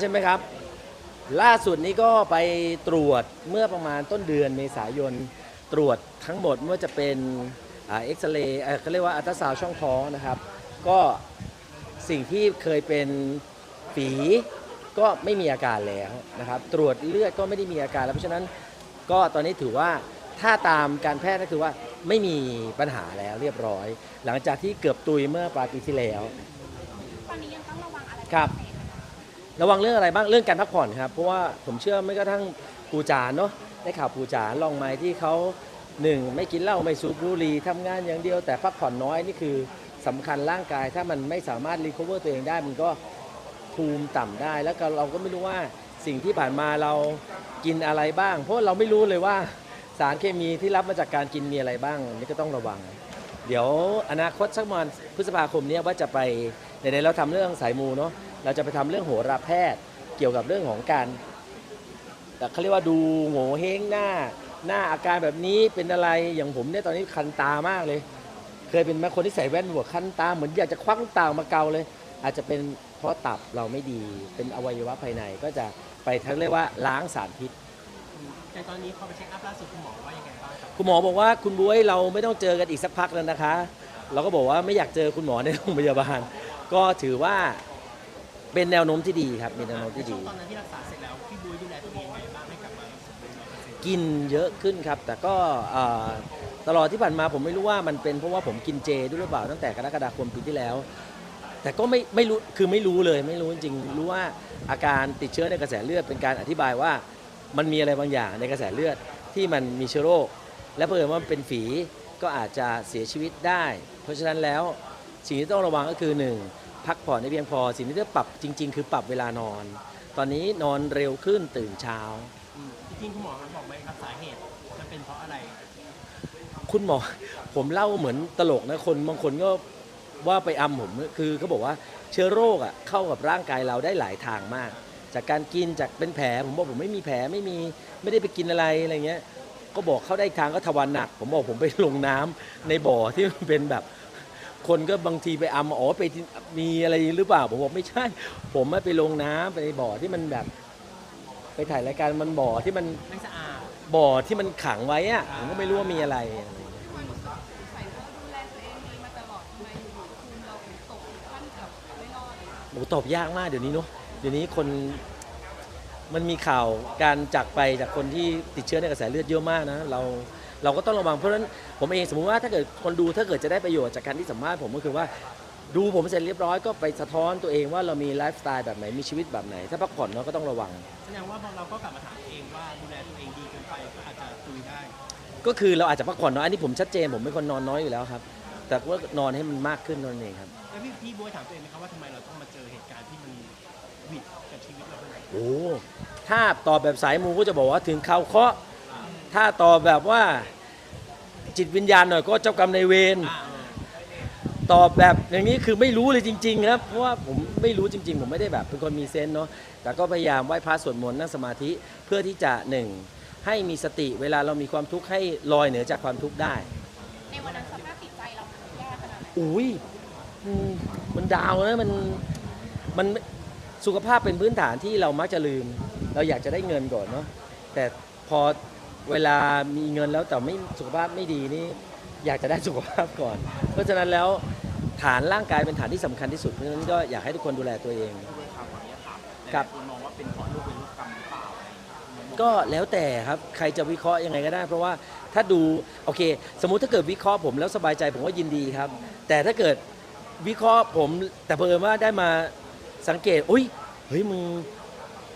ใช่ไหมครับ ล่าสุดนี้ก็ไปตรวจเมื่อประมาณต้นเดือนเมษายนตรวจทั้งหมดไม่ว่าจะเป็นอ่าเอ็กซเรย์เอ่อเขาเรียกว่าอัลตราซาวด์ช่องท้องนะครับ ก็สิ่งที่เคยเป็นฝีก็ไม่มีอาการแล้วนะครับ ตรวจเลือดก็ไม่ได้มีอาการแล้วเพราะฉะนั้นก็ตอนนี้ถือว่าถ้าตามการแพทย์ก็คือว่าไม่มีปัญหาแล้วเรียบร้อย หลังจากที่เกือบตุยเมื่อปลายปีที่แล้วตอนนี้ยังต้องระวังอะไรครับ ระวังเรื่องอะไรบ้างเรื่องการพักผ่อนครับเพราะว่าผมเชื่อไม่กระทั่งปูจานเนาะได้ข่าวปูจานลองไม้ที่เขาหนึ่งไม่กินเหล้าไม่สูบบุหรี่ทำงานอย่างเดียว แต่พักผ่อนน้อยนี่คือสำคัญร่างกายถ้ามันไม่สามารถรีค o เวอร์ตัวเองได้มันก็ภูมิต่ำได้ แล้วก็เราก็ไม่รู้ว่าสิ่งที่ผ่านมาเรากินอะไรบ้าง เพราะเราไม่รู้เลยว่าสารเคมีที่รับมาจากการกินมีอะไรบ้างนี่ก็ต้องระวัง เดี๋ยวอนาคตสักประมาณพฤษภาคมนี้ว่าจะไปในในๆเราทำเรื่องสายมูเนาะ เราจะไปทำเรื่องโหราแพทย์ เกี่ยวกับเรื่องของการแต่เขาเรียกว่าดูโง่เฮงหน้า หน้าอาการแบบนี้เป็นอะไรอย่างผมเนี่ยตอนนี้คันตามากเลย เคยเป็นแม่คนที่ใส่แว่นหัวคันตาเหมือนอยากจะควักตามาเกาเลย อาจจะเป็นเพราะตับเราไม่ดีเป็นอวัยวะภายในก็จะไปทั้งเรียกว่าล้างสารพิษแต่ตอนนี้พอไปเช็คอัพล่าสุดคุณหมอว่ายังไงบ้างครับคุณหมอบอกว่าคุณบุ้ยเราไม่ต้องเจอกันอีกสักพักแล้วนะคะ เราก็บอกว่าไม่อยากเจอคุณหมอในโรงพยาบาล ก็ถือว่า เป็นแนวโน้มที่ดีครับเป็นแนวโน้มที่ช่ดีวงตอนนั้นที่รักษาเสร็จแล้วพี่บุ้ยดูแลตัวเองยังไงบ้างให้กลับมาสมบูรณ์ร้อยเปอร์เซ็นต์กินเยอะขึ้นครับ แต่ก็เอ่อตลอดที่ผ่านมาผมไม่รู้ว่ามันเป็นเพราะว่าผมกินเจด้วยหรือเปล่าตั้งแต่กรกฎาคมปีที่แล้ว แต่ก็ไม่ไม่รู้คือไม่รู้เลยไม่รู้จริงๆรู้ว่าอาการติดเชื้อในกระแสเลือดเป็นการอธิบายว่า มันมีอะไรบางอย่างในกระแสเลือดที่มันมีเชื้อโรค และเพิ่มว่ามันเป็นฝีก็อาจจะเสียชีวิตได้ เพราะฉะนั้นแล้วสิ่งที่ต้องระวังก็คือหนึ่ง พักผ่อนให้เพียงพอ สิ่งที่ต้องปรับจริง ๆ คือปรับเวลานอน ตอนนี้นอนเร็วขึ้นตื่นเช้า อืมจริงๆคุณหมอบอกไหมครับสาเหตุมันเป็นเพราะอะไร คุณหมอ ผมเล่าเหมือนตลกนะคนบางคนก็ว่าไปอำผมคือเขาบอกว่าเชื้อโรคอะเข้ากับร่างกายเราได้หลายทางมาก จากการกินจากเป็นแผลผมบอกผมไม่มีแผลไม่มีไม่ได้ไปกินอะไรอะไรเงี้ย ก็บอกเข้าได้อีกทางก็ทวารหนัก ผมบอกผมไปลงน้ำในบ่อที่มันเป็นแบบ คนก็บางทีไปอำอ๋อไปที่มีอะไรหรือเปล่า ผมบอกไม่ใช่ ผมไม่ไปลงน้ำไปในบ่อที่มันแบบ ไปถ่ายรายการมันบ่อที่มันไม่สะอาดบ่อที่มันขังไว้อะผมก็ไม่รู้ว่ามีอะไรใส่เพื่อดูแลตัวเองดีมาตลอดทำไมอยู่ๆภูมิเราถึงตกถึงขั้นกับไม่รอดเลยโอ้ตอบยากมากเดี๋ยวนี้เนาะเดี๋ยวนี้คนมันมีข่าวการจากไปจากคนที่ติดเชื้อในกระแสเลือดเยอะมากนะ เรา เราก็ต้องระวังเพราะฉะนั้นผมเองสมมุติว่าถ้าเกิดคนดูถ้าเกิดจะได้ประโยชน์จากการที่สัมภาษณ์ผมก็คือว่าดูผมเสร็จเรียบร้อยก็ไปสะท้อนตัวเองว่าเรามีไลฟ์สไตล์แบบไหนมีชีวิตแบบไหน ถ้าพักผ่อนเนาะก็ต้องระวัง แสดงว่าเราก็กลับมาถามตัวเองว่าดูแลตัวเองดีเกินไปก็อาจจะตุยได้ ก็คือเราอาจจะพักผ่อนน้อยอันนี้ผมชัดเจนผมเป็นคนนอนน้อยอยู่แล้วครับ แต่ว่านอนให้มันมากขึ้นนั่นเองครับ แล้วพี่พี่บุ้ยถามตัวเองไหมครับว่าทำไมเราต้องมาเจอเหตุการณ์ที่มันหวิดกับชีวิตเราขนาดนี้โอ้ถ้าตอบแบบสายมูก็จะบอกว่าถึงข่าวเคราะห์ถ้าตอบแบบว่า จิตวิญญาณหน่อยก็เจ้ากรรมนายเวรอ่าตอบแบบอย่างนี้คือไม่รู้เลยจริงๆครับเพราะว่าผมไม่รู้จริง ๆ ผมไม่ได้แบบเป็นคนมีเซนส์เนาะแต่ก็พยายามไหว้พระสวดมนต์นั่งสมาธิเพื่อที่จะหนึ่งให้มีสติเวลาเรามีความทุกข์ให้ลอยเหนือจากความทุกข์ได้ ในวันนั้นสภาพจิตใจเราแย่ขนาดไหนอุ้ยอืมมันดาวนะมันมันสุขภาพเป็นพื้นฐานที่เรามักจะลืม เราอยากจะได้เงินก่อนเนาะแต่พอ เวลามีเงินแล้วแต่ไม่สุขภาพไม่ดีนี่อยากจะได้สุขภาพก่อน เพราะฉะนั้นแล้วฐานร่างกายเป็นฐานที่สำคัญที่สุดเพราะฉะนั้นก็อยากให้ทุกคนดูแลตัวเองครับมองว่าเป็นเพราะลูกเป็นลูกกรรมหรือเปล่าก็แล้วแต่ครับใครจะวิเคราะห์ยังไงก็ได้ เพราะว่าถ้าดูโอเค สมมุติถ้าเกิดวิเคราะห์ผมแล้วสบายใจผมก็ยินดีครับ แต่ถ้าเกิดวิเคราะห์ผมแต่เพิ่มว่าได้มาสังเกตอุ้ยเฮ้ยมึง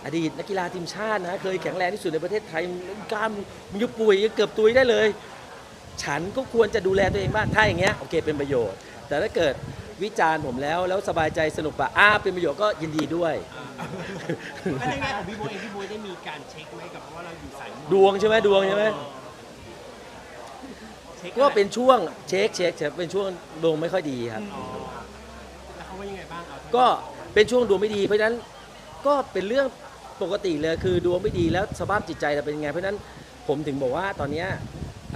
อดีตนักกีฬาทีมชาตินะ เคยแข็งแรงที่สุดในประเทศไทยมึงกล้ามมึงจะป่วยยังเกือบตุยได้เลย ฉันก็ควรจะดูแลตัวเองบ้างถ้าอย่างเงี้ยโอเคเป็นประโยชน์ แต่ถ้าเกิดวิจารณ์ผมแล้วแล้วสบายใจสนุกปะอ้าเป็นประโยชน์ก็ยินดีด้วยก็ในแง่ของพี่บุ้ยเองพี่บุ้ยได้มีการเช็คไหมกับเพราะว่าเราอยู่สายมูดวงใช่ไหมดวงใช่ไหมเช็คก็เป็นช่วงเช็คเช็คเช็คเป็นช่วงดวงไม่ค่อยดีครับ อ๋อแล้วเขาว่ายังไงบ้างเอาก็เป็นช่วงดวงไม่ดีเพราะฉะนั้นก็เป็นเรื่อง ปกติเลยคือดวงไม่ดีแล้วสภาพจิตใจเราเป็นยังไง เพราะฉะนั้นผมถึงบอกว่าตอนเนี้ย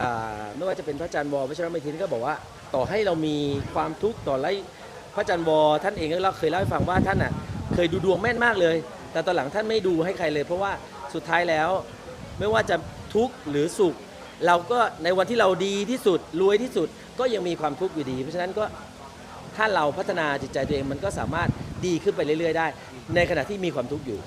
อ่าไม่ว่าจะเป็นพระอาจารย์วอพระชรมิทินก็บอกว่า ต่อให้เรามีความทุกข์ต่อไรพระอาจารย์วอท่านเองก็เล่าเคยเล่าให้ฟังว่าท่านอะเคยดูดวงแม่นมากเลย แต่ตอนหลังท่านไม่ดูให้ใครเลย เพราะว่าสุดท้ายแล้ว ไม่ว่าจะทุกข์หรือสุข เราก็ในวันที่เราดีที่สุดรวยที่สุดก็ยังมีความทุกข์อยู่ดี เพราะฉะนั้นก็ถ้าเราพัฒนาจิตใจตัวเองมันก็สามารถดีขึ้นไปเรื่อย ๆ ได้ ในขณะที่มีความทุกข์อยู่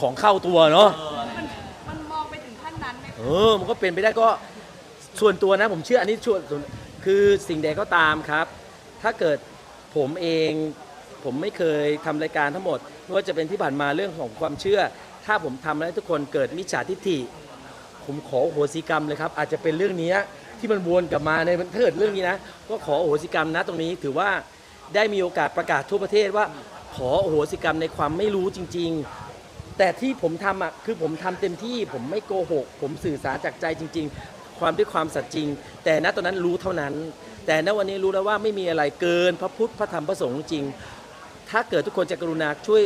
ของเข้าตัวเนาะมันมันมองไปถึงขั้นนั้นไหมเอคะอมันก็เป็นไปได้ก็ส่วนตัวนะผมเชื่ออันนี้ส่วนส่วนคือสิ่งใดก็ตามครับ ถ้าเกิดผมเองผมไม่เคยทำรายการทั้งหมดไม่ว่าจะเป็นที่ผ่านมาเรื่องของความเชื่อ ถ้าผมทำแล้วทุกคนเกิดมิจฉาทิฏฐิ ผมขอโอโหสิกรรมเลยครับ อาจจะเป็นเรื่องนี้ที่มันวนกลับมาในถ้าเกิดเรื่องนี้นะ ก็ขอโอโหสิกรรมนะตรงนี้ถือว่าได้มีโอกาสประกาศทั่วประเทศว่า ขอโอโหสิกรรมในความไม่รู้จริง ๆ แต่ที่ผมทำอะคือผมทำเต็มที่ผมไม่โกหก ผมสื่อสารจากใจจริง ๆ ความด้วยความสัตย์จริง แต่ณตอนนั้นรู้เท่านั้น แต่ณวันนี้รู้แล้วว่าไม่มีอะไรเกินพระพุทธพระธรรมพระสงฆ์จริง ถ้าเกิดทุกคนจะกรุณาช่วย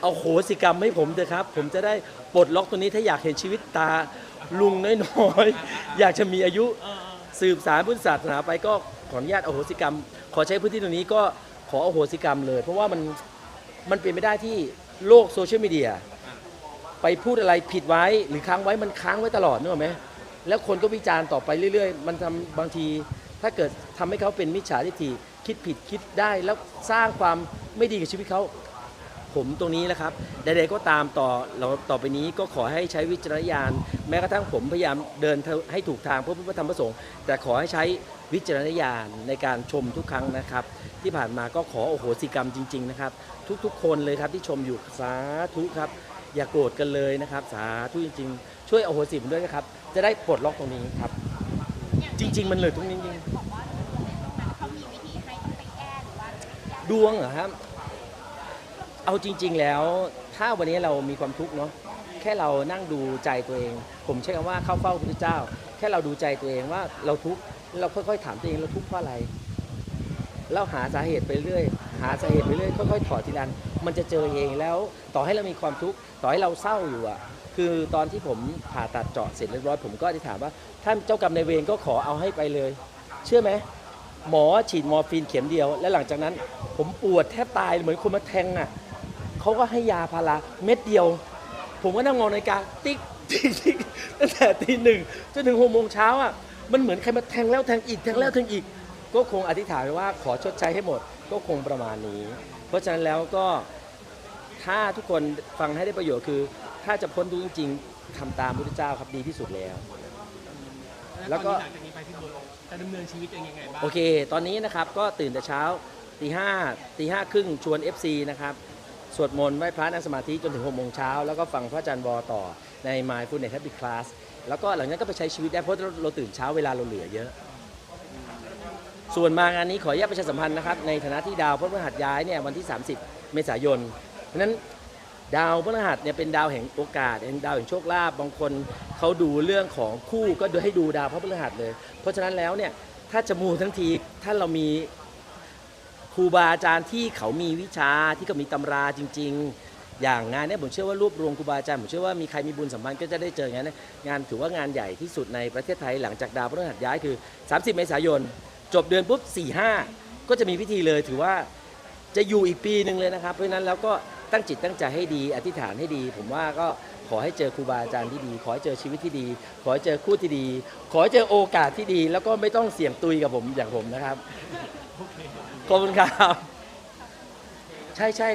เอาโหสิกรรมให้ผมเถอะครับ ผมจะได้ปลดล็อกตัวนี้ถ้าอยากเห็นชีวิตตาลุงน้อยๆ อยากจะมีอายุสืบสารพุทธศาสนาไปก็ขออนุญาตอโหสิกรรม ขอใช้พื้นที่ตรงนี้ก็ขออโหสิกรรมเลย เพราะว่ามันมันเป็นไม่ได้ที่โลกโซเชียลมีเดีย ไปพูดอะไรผิดไว้หรือค้างไว้มันค้างไว้ตลอดนึกออกไหมแล้วคนก็วิจารณ์ต่อไปเรื่อยๆ มันทำบางที ถ้าเกิดทำให้เขาเป็นมิจฉาทิฏฐิคิดผิดคิดได้แล้วสร้างความไม่ดีกับชีวิตเขาผมตรงนี้แหละครับใดๆก็ตามต่อเราต่อไปนี้ก็ขอให้ใช้วิจารณญาณแม้กระทั่งผมพยายามเดินให้ถูกทางเพื่อพระธรรมประสงค์ แต่ขอให้ใช้วิจารณญาณในการชมทุกครั้งนะครับ ที่ผ่านมาก็ขอโอโหสิกรรมจริง ๆ นะครับ ทุกๆ คนเลยครับที่ชมอยู่สาธุครับ อย่าโกรธกันเลยนะครับ สาธุจริง ๆ ช่วยโอโหสิผมด้วยนะครับ จะได้ปลดล็อกตรงนี้ครับ จริง ๆ มันเลยตรงนี้จริงบอกว่าตรงนั้นเขามีวิธีให้ไปแก้หรือว่าดวงเหรอครับ เอาจริง ๆ แล้ว ถ้าวันนี้เรามีความทุกข์เนาะแค่เรานั่งดูใจตัวเอง ผมใช้คำว่าเข้าเฝ้าพระพุทธเจ้า แค่เราดูใจตัวเองว่าเราทุกข์เราค่อยๆ ถามตัวเองเราทุกข์เพราะอะไร เราหาสาเหตุไปเรื่อย หาสาเหตุไปเรื่อยค่อยๆถอดทีละนมันจะเจอเองแล้ว ต่อให้เรามีความทุกข์ต่อให้เราเศร้าอยู่อะคือตอนที่ผมผ่าตัดเจาะเสร็จเรียบร้อยผมก็อธิษฐานว่าท่านเจ้ากรรมนายเวรก็ขอเอาให้ไปเลย เชื่อไหมหมอฉีดมอร์ฟีนเข็มเดียว และหลังจากนั้น ผมปวดแทบตายเหมือนคนมาแทงอะเขาก็ให้ยาพาราเม็ดเดียว ผมก็นั่งมอนาฬิกาติ๊กติ๊กติ๊กตั้งแต่ตีหนึ่งจนถึงหกโมงเช้าอะมันเหมือนใครมาแทงแล้วแทงอีกแทงแล้วแทงอีก ก็คงอธิษฐานไว้ว่าขอชดใช้ให้หมดก็คงประมาณนี้ เพราะฉะนั้นแล้วก็ถ้าทุกคนฟังให้ได้ประโยชน์คือ ถ้าจะพ้นทุกข์จริงๆทำตามพระพุทธเจ้าครับดีที่สุดแล้ว แล้แล้ววก็ก็หลังจากนี้ไปพี่บัวจะดำเนินชีวิตยังไงบ้างโอเค ตอนนี้นะครับก็ตื่นแต่เช้าตีห้าตีห้าครึ่งชวน FC นะครับสวดมนต์ไหว้พระนั่งสมาธิจนถึง6โมงเช้าแล้วก็ฟังพระอาจารย์วอต่อใน Mindfulness Habit Class แล้วก็หลังจากนั้นก็ไปใช้ชีวิตได้เพราะเราเราตื่นเช้าเวลาเราเหลือเยอะ ส่วนมางานนี้ขออนุญาตประชาสัมพันธ์นะครับในฐานะที่ดาวพฤหัสย้ายเนี่ยวันที่ 30 เมษายน เพราะฉะนั้นดาวพฤหัสเนี่ยเป็นดาวแห่งโอกาสเป็นดาวแห่งโชคลาภบางคนเขาดูเรื่องของคู่ก็โดูให้ดูดาวพระพฤหัสเลย เพราะฉะนั้นแล้วเนี่ยถ้าจะมูทั้งทีถ้าเรามีครูบาอาจารย์ที่เขามีวิชาที่เขามีตำราจริง ๆ อย่างงานเนี้ผมเชื่อว่ารวบรวมครูบาอาจารย์ผมเชื่อว่ามีใครมีบุญสัมพันธ์ก็จะได้เจองานนะงานถือว่างานใหญ่ที่สุดในประเทศไทยหลังจากดาวพฤหัสย้ายคือ 30 เมษายน จบเดือนปุ๊บ4 5 ก็จะมีพิธีเลยถือว่าจะอยู่อีกปีหนึ่งเลยนะครับ เพราะฉะนั้นแล้วก็ตั้งจิตตั้งใจให้ดี อธิษฐานให้ดี ผมว่าก็ขอให้เจอครูบาอาจารย์ที่ดี ขอให้เจอชีวิตที่ดี ขอให้เจอคู่ที่ดี ขอให้เจอโอกาสที่ดี แล้วก็ไม่ต้องเสี่ยงตุยกับผมอย่างผมนะครับขอบคุณครับ ใช่ใช่